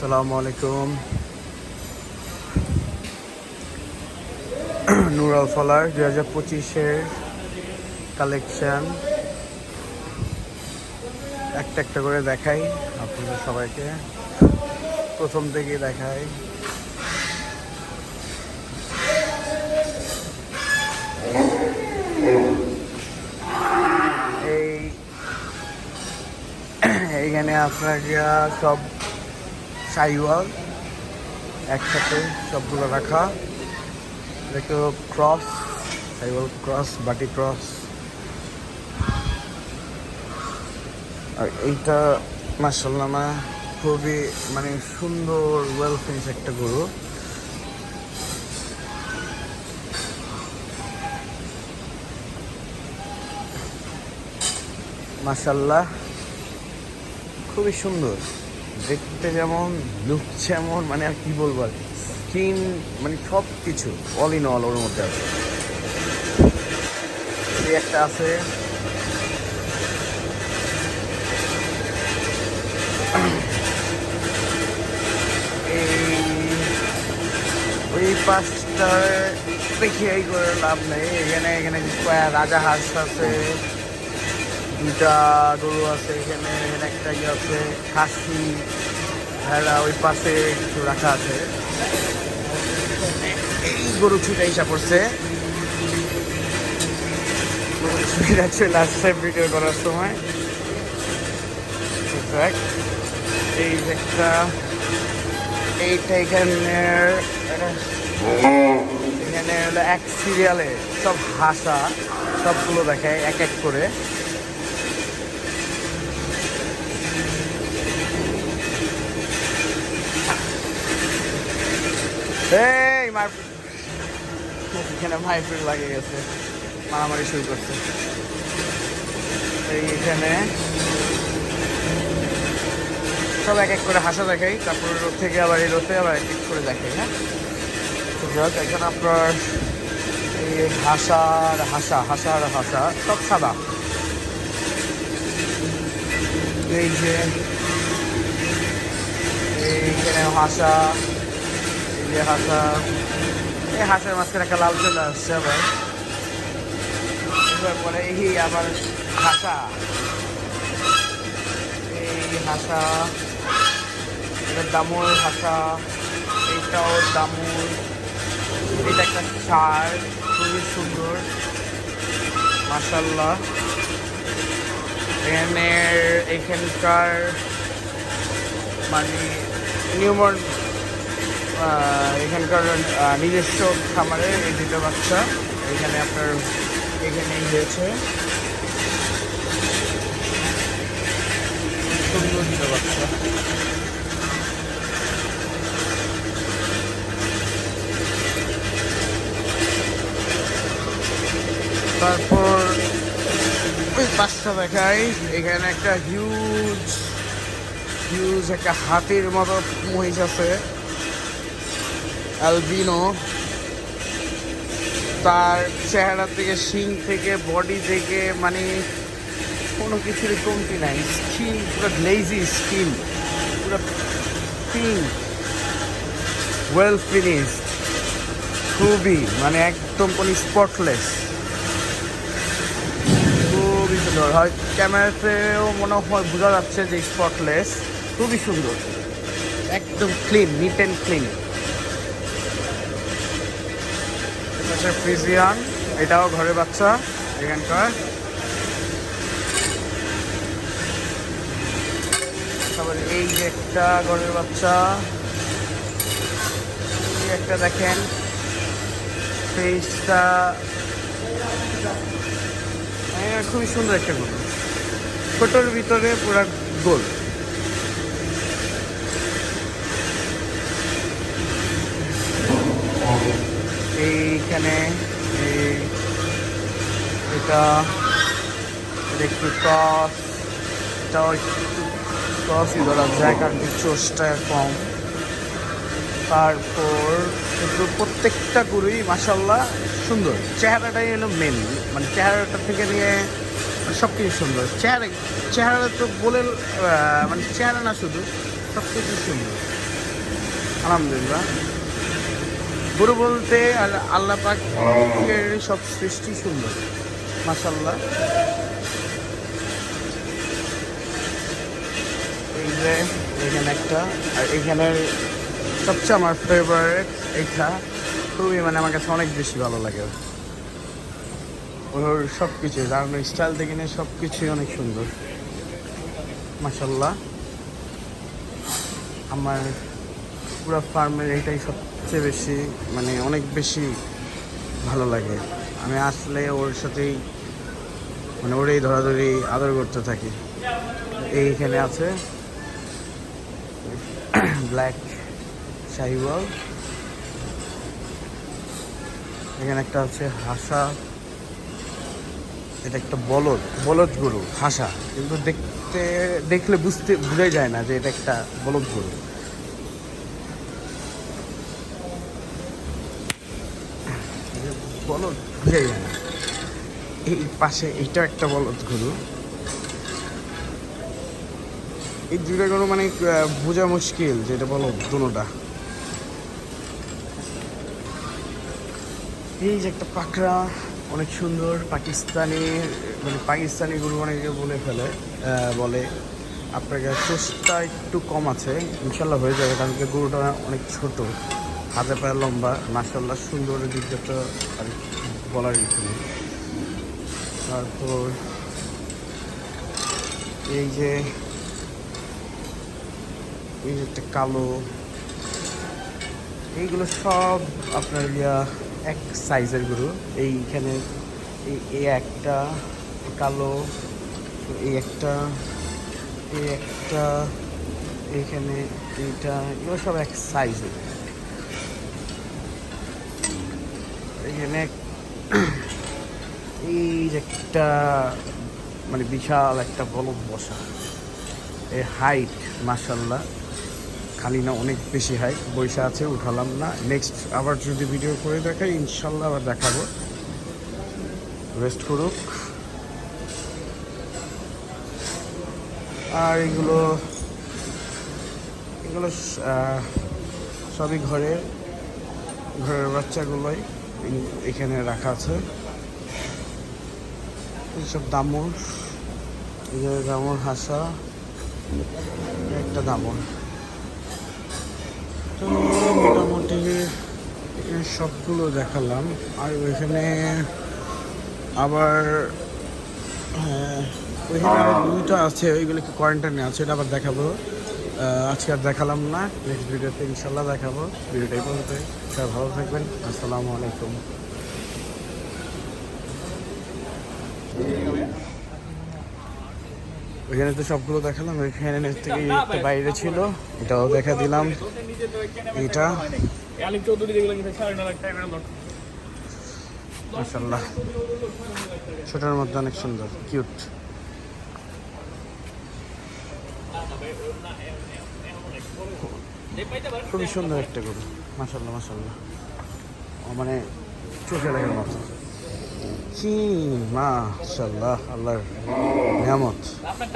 আসসালামু আলাইকুম। নুরাল ফলার দুই হাজার পঁচিশের কালেকশন একটা একটা করে দেখাই আপনাদের সবাইকে। প্রথম থেকে দেখাই। এই এইখানে আপনারা সব সাইওয়াল, একসাথে সবগুলো রাখা। দেখো ক্রস, সাইওয়াল ক্রস, বাটি ক্রস। আর এইটা মার্শাল্লাহ খুবই মানে সুন্দর ওয়েল ফিনিশ একটা গরু। মার্শাল্লাহ খুবই সুন্দর। দেখতে যেমন লুক যেমন মানে আর কি বলব আর স্কিন মানে সব কিছু অল ইন অল ওর মধ্যে আছে। একটা আছে। এই দেখি, এই করে লাভ নেই। এখানে এখানে রাজা হাঁস আছে। দুটা গরু আছে, এখানে একটা ইয়ে আছে, খাসি, ভেড়া, ওই পাশে কিছু রাখা আছে। এই গরু ছুটে হিসাব করছে ছুটিটা চলে ভিডিও করার সময়। এই একটা, এইটা এখানে এখানে হলো এক সিরিয়ালে সব ভাষা সবগুলো দেখায়, এক এক করে। এই, মার এখানে মাইফিল লাগে গেছে। মারামারি শুরু করছে। এখানে সব এক এক করে হাসা দেখাই, তারপর রোদ থেকে আবার এই রোদে আবার এক এক করে দেখাই হ্যাঁ? যাক, এখন আপনার এই হাসার হাসা হাসার হাসা, সব সাদা। এই যে, এইখানে হাসা যে হাসা এই হাঁসের মাঝখানে একটা লাল চলে আসছে আবার। পরে এই আবার হাসা। এই হাসা এটা দামুর হাসা, এইটাও দামুর। এটা একটা চার খুবই সুন্দর। মাসাল্লাহ এখানে এখানকার মানে নিউমন এখানকার নিজস্ব খামারে এই দুটো বাচ্চা এখানে আপনার এখানেই হয়েছে। সুন্দর দুটো বাচ্চা। তারপর ওই পাঁচটা দেখাই। এখানে একটা হিউজ হিউজ একটা হাতির মতো মহিষ আছে। অ্যালবিনো তার চেহারা থেকে শিং থেকে বডি থেকে মানে কোনো কিছুরই কমতি নাই। স্কিন পুরো গ্লেজি স্কিন পুরো পিঙ্ক ওয়েল ফিনিশড খুবই মানে একদম কোনো স্পটলেস খুবই সুন্দর। হয় ক্যামেরাতেও মনে হয় বোঝা যাচ্ছে যে স্পটলেস খুবই সুন্দর। একদম ক্লিন নিট অ্যান্ড ক্লিন হচ্ছে ফ্রিজিয়ান এটাও ঘরের বাচ্চা এখানকার। তারপরে এই যে একটা ঘরের বাচ্চা এই একটা দেখেন ফেসটা হ্যাঁ, খুবই সুন্দর একটা গরু ছোটোর ভিতরে পুরা গোল। এইখানে এই এটা একটু ক্রস এটাও একটু ক্রসই ধরা যায় কারণ চোষটা কম। তারপর কিন্তু প্রত্যেকটা গরুই মাসাল্লাহ সুন্দর। চেহারাটাই হলো মেন মানে চেহারাটা থেকে নিয়ে সব কিছু সুন্দর। চেহারা চেহারা তো বলে মানে চেহারা না শুধু সব কিছু সুন্দর। আলহামদুলিল্লাহ। গরু বলতে আল- আল্লাহ পাকের সব সৃষ্টি সুন্দর মাসাল্লাহ এই যে এখানে একটা, আর এখানের সবচেয়ে আমার ফেভারিট এটা, খুবই মানে আমার কাছে অনেক বেশি ভালো লাগে। ওর সব কিছু দাঁড়ানোর স্টাইল থেকে নিয়ে সব কিছুই অনেক সুন্দর মাসাল্লাহ আমার পুরো ফার্মের এটাই সবচেয়ে বেশি মানে অনেক বেশি ভালো লাগে। আমি আসলে ওর সাথেই মানে ওরেই ধরাধরি আদর করতে থাকি। এইখানে আছে ব্ল্যাক শাহিওয়াল। এখানে একটা আছে হাসা। এটা একটা বলদ বলদ গরু, হাসা। কিন্তু দেখতে, দেখলে বুঝতে, বোঝাই যায় না যে এটা একটা বলদ গরু। বলদ বোঝাই যায় না এই পাশে এইটা একটা বলদ গরু এই দুইটা গরু মানে বোঝা মুশকিল যে এটা বলদ দুটা। এই যে একটা পাকড়া, অনেক সুন্দর পাকিস্তানি মানে পাকিস্তানি গরু অনেকে বলে ফেলে বলে আপনার চোষটা একটু কম আছে, ইনশাল্লাহ হয়ে যাবে, কারণ গরুটা অনেক ছোট। হাতে পায়ে লম্বা মাসাল্লাহ সুন্দর দিকটা আর বলার কিছু নেই। তারপর এই যে এই যে একটা কালো, এইগুলো সব আপনার ইয়া এক সাইজের গরু। এইখানে এই এই একটা কালো, এই একটা এই একটা, এইখানে এইটা, এগুলো সব এক সাইজের এখানে এই যে একটা মানে বিশাল একটা বলদ বসা। এই হাইট মাসাল্লাহ খালি না অনেক বেশি হাইট বৈশা আছে, উঠালাম না। নেক্সট আবার যদি ভিডিও করে দেখাই ইনশাল্লাহ আবার দেখাবো। রেস্ট করুক। আর এগুলো এগুলো সবই ঘরে, ঘরের বাচ্চাগুলোই। এখানে রাখা আছে। এইসব দামর। দামর হাসা। একটা দামর। তো মোটামুটি সবগুলো দেখালাম। আর ওইখানে আবার হ্যাঁ ওইখানে দুইটা আছে, ওইগুলো কি কোয়ারেন্টাইনে আছে, এটা আবার দেখাবো। আজকে আর দেখালাম না। নেক্সট ভিডিওতে ইনশাল্লাহ দেখাবো। ভিডিওটাই পর্যন্ত সবাই ভালো থাকবেন। আসসালামু আলাইকুম। ওইখানে তো সবগুলো দেখালাম। ওইখানে থেকে বাইরে ছিল। এটাও দেখা দিলাম। এটা। মাসাল্লাহ ছোটোর মধ্যে অনেক সুন্দর। কিউট। খুবই সুন্দর একটা গরু। মাসাল্লাহ মাসাল্লাহ ও মানে চোখে লাগার মতো কি মাশাল্লাহ আল্লাহর নিয়ামত। আপনার